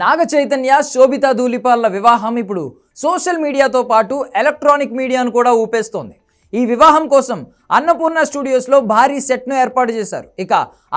నాగ చైతన్య శోభితా ధూళిపాల్ల వివాహం ఇప్పుడు సోషల్ మీడియాతో పాటు ఎలక్ట్రానిక్ మీడియాను కూడా ఊపేస్తోంది. ఈ వివాహం కోసం అన్నపూర్ణ స్టూడియోస్లో భారీ సెట్ను ఏర్పాటు చేశారు. ఇక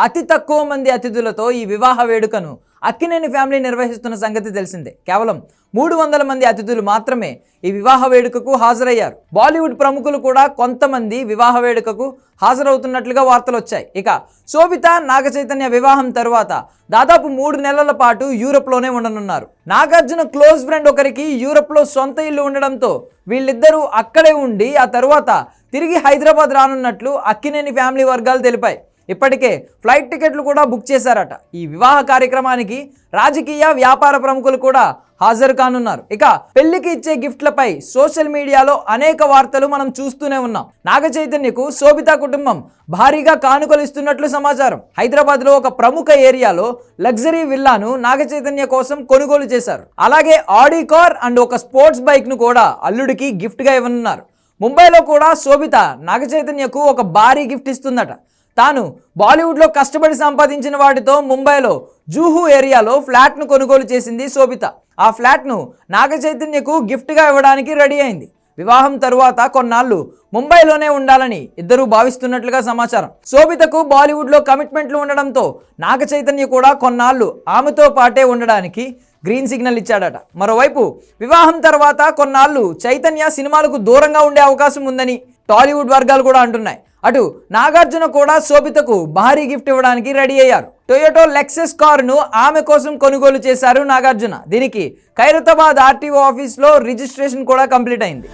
అతి తక్కువ మంది అతిథులతో ఈ వివాహ వేడుకను అక్కినేని ఫ్యామిలీ నిర్వహిస్తున్న సంగతి తెలిసిందే. కేవలం మూడు వందల మంది అతిథులు మాత్రమే ఈ వివాహ వేడుకకు హాజరయ్యారు. బాలీవుడ్ ప్రముఖులు కూడా కొంతమంది వివాహ వేడుకకు హాజరవుతున్నట్లుగా వార్తలు వచ్చాయి. ఇక శోభిత నాగ చైతన్య వివాహం తరువాత దాదాపు మూడు నెలల పాటు యూరప్లోనే ఉండనున్నారు. నాగార్జున క్లోజ్ ఫ్రెండ్ ఒకరికి యూరప్లో సొంత ఇల్లు ఉండడంతో వీళ్ళిద్దరూ అక్కడే ఉండి ఆ తరువాత తిరిగి హైదరాబాద్ రానున్నట్లు అక్కినేని ఫ్యామిలీ వర్గాలు తెలిపాయి. ఇప్పటికే ఫ్లైట్ టికెట్లు కూడా బుక్ చేశారట. ఈ వివాహ కార్యక్రమానికి రాజకీయ వ్యాపార ప్రముఖులు కూడా హాజరు కానున్నారు. ఇక పెళ్ళికి ఇచ్చే గిఫ్ట్లపై సోషల్ మీడియాలో అనేక వార్తలు మనం చూస్తూనే ఉన్నాం. నాగ చైతన్యకు శోభిత కుటుంబం భారీగా కానుకలు ఇస్తున్నట్లు సమాచారం. హైదరాబాద్లో ఒక ప్రముఖ ఏరియాలో లగ్జరీ విల్లాను నాగ చైతన్య కోసం కొనుగోలు చేశారు. అలాగే ఆడి కార్ అండ్ ఒక స్పోర్ట్స్ బైక్ను కూడా అల్లుడికి గిఫ్ట్గా ఇవ్వనున్నారు. ముంబైలో కూడా శోభిత నాగ చైతన్యకు ఒక భారీ గిఫ్ట్ ఇస్తుందట. తాను బాలీవుడ్లో కష్టపడి సంపాదించిన వాటితో ముంబైలో జూహు ఏరియాలో ఫ్లాట్ను కొనుగోలు చేసింది శోభిత. ఆ ఫ్లాట్ను నాగ చైతన్యకు గిఫ్ట్గా ఇవ్వడానికి రెడీ అయింది. వివాహం తరువాత కొన్నాళ్ళు ముంబైలోనే ఉండాలని ఇద్దరూ భావిస్తున్నట్లుగా సమాచారం. శోభితకు బాలీవుడ్లో కమిట్మెంట్లు ఉండడంతో నాగ చైతన్య కూడా కొన్నాళ్ళు ఆమెతో పాటే ఉండడానికి గ్రీన్ సిగ్నల్ ఇచ్చాడట. మరోవైపు వివాహం తర్వాత కొన్నాళ్ళు చైతన్య సినిమాలకు దూరంగా ఉండే అవకాశం ఉందని టాలీవుడ్ వర్గాలు కూడా అంటున్నాయి. అటు నాగార్జున కూడా శోభితకు భారీ గిఫ్ట్ ఇవ్వడానికి రెడీ అయ్యారు. టొయోటో లెక్సెస్ కారును ఆమె కోసం కొనుగోలు చేశారు నాగార్జున. దీనికి ఖైరతాబాద్ ఆర్టీఓ ఆఫీస్లో రిజిస్ట్రేషన్ కూడా కంప్లీట్ అయింది.